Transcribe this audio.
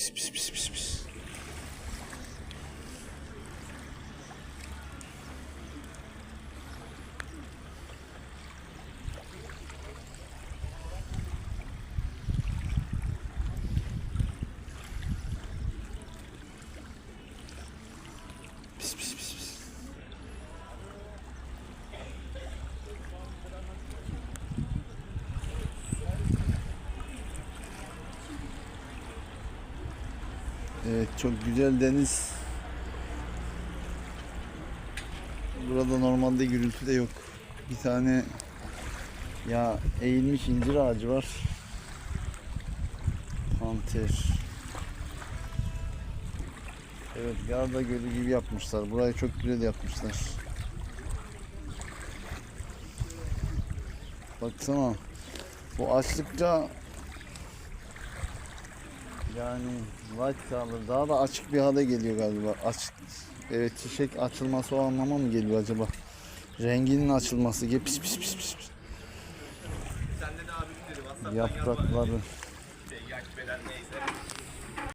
Pis pis pis pis pis. Pis pis pis pis. Evet çok güzel deniz. Burada normalde gürültü de yok. Bir tane ya eğilmiş incir ağacı var. Panter. Evet Garda Gölü gibi yapmışlar. Burayı çok güzel yapmışlar. Baksana. Bu açlıkça yani light color daha da açık bir hale geliyor galiba. Açık. Evet çiçek açılması o anlama mı geliyor acaba? Renginin açılması gibi pis pis pis pis. pis. Sende de abi dedi. Yaprakları. Şey.